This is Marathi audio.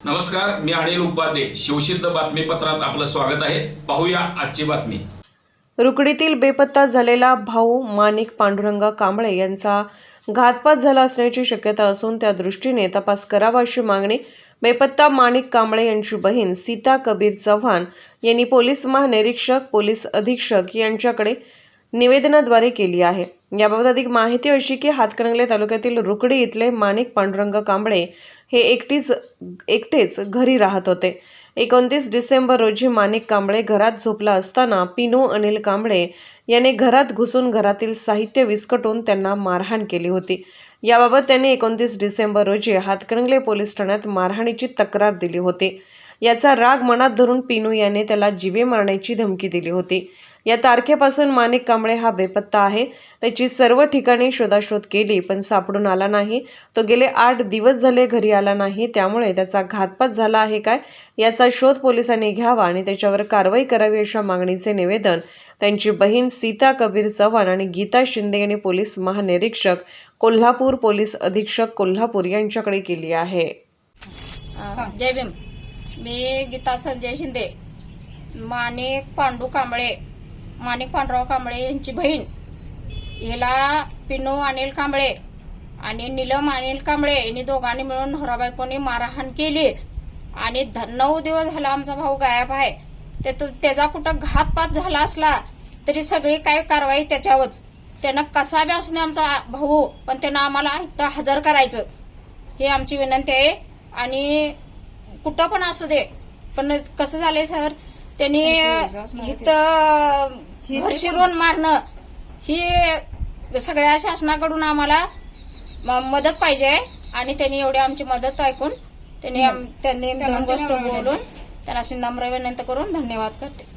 नमस्कार मी अनिल उपाध्ये. शिवसिद्ध बातमीपत्रात आपलं स्वागत आहे. पाहूया आजची बातमी. रुकडीतील बेपत्ता झालेला भाऊ माणिक पांडुरंग कांबळे यांचा घातपात झाला असण्याची शक्यता असून त्या दृष्टीने तपास करावा अशी मागणी बेपत्ता माणिक कांबळे यांची बहीण सीता कबीर चव्हाण यांनी पोलीस महानिरीक्षक पोलीस अधीक्षक यांच्याकडे निवेदनाद्वारे केली आहे. याबाबत अधिक माहिती अशी की हातकणंगले तालुक्यातील रुकडी इथले माणिक पांडुरंग कांबळे हे एकटीच एकटेच घरी राहत होते. एकोणतीस डिसेंबर रोजी माणिक कांबळे घरात झोपला असताना पिनू अनिल कांबळे याने घरात घुसून घरातील साहित्य विस्कटून त्यांना मारहाण केली होती. याबाबत त्यांनी एकोणतीस डिसेंबर रोजी हातकणंगले पोलीस ठाण्यात मारहाणीची तक्रार दिली होती. याचा राग मनात धरून पिनू याने त्याला जीवे मारण्याची धमकी दिली होती. या तारखेपासून माणिक कांबळे हा बेपत्ता आहे. त्याची सर्व ठिकाणी शोधाशोध केली पण सापडून आला नाही. तो गेले आठ दिवस झाले घरी आला नाही. त्यामुळे त्याचा घातपात झाला आहे काय? याचा शोध पोलिसांनी घ्यावा आणि त्याच्यावर कारवाई करावी अशा मागणीचे निवेदन त्यांची बहीण सीता कबीर चव्हाण आणि गीता शिंदे यांनी पोलीस महानिरीक्षक कोल्हापूर पोलीस अधीक्षक कोल्हापूर यांच्याकडे केली आहे. जय भीम. मी गीता संजय शिंदे माणिक पांडू कांबळे. माणिक पांडुराव कांबळे यांची बहीण. हिला पिनू अनिल कांबळे आणि नीलम अनिल कांबळे यांनी दोघांनी मिळून नवराबायकोनी मारहाण केली. आणि नऊ दिवस झाला आमचा भाऊ गायब आहे. ते तर- त्याचा कुठं घातपात झाला असला तरी सगळी काय कारवाई त्याच्यावरच. त्यानं कसा बी असू दे आमचा भाऊ पण त्यानं आम्हाला इथं हजर करायचं. ही आमची विनंती आहे. आणि कुठं पण असू दे. पण कसं झालंय सर त्यांनी इथं घर शिरून मारणं ही सगळ्या शासनाकडून आम्हाला मदत पाहिजे. आणि त्यांनी एवढी आमची मदत ऐकून त्यांनी त्यांनी बोलून त्यांना अशी नम्र विनंती करून धन्यवाद करते.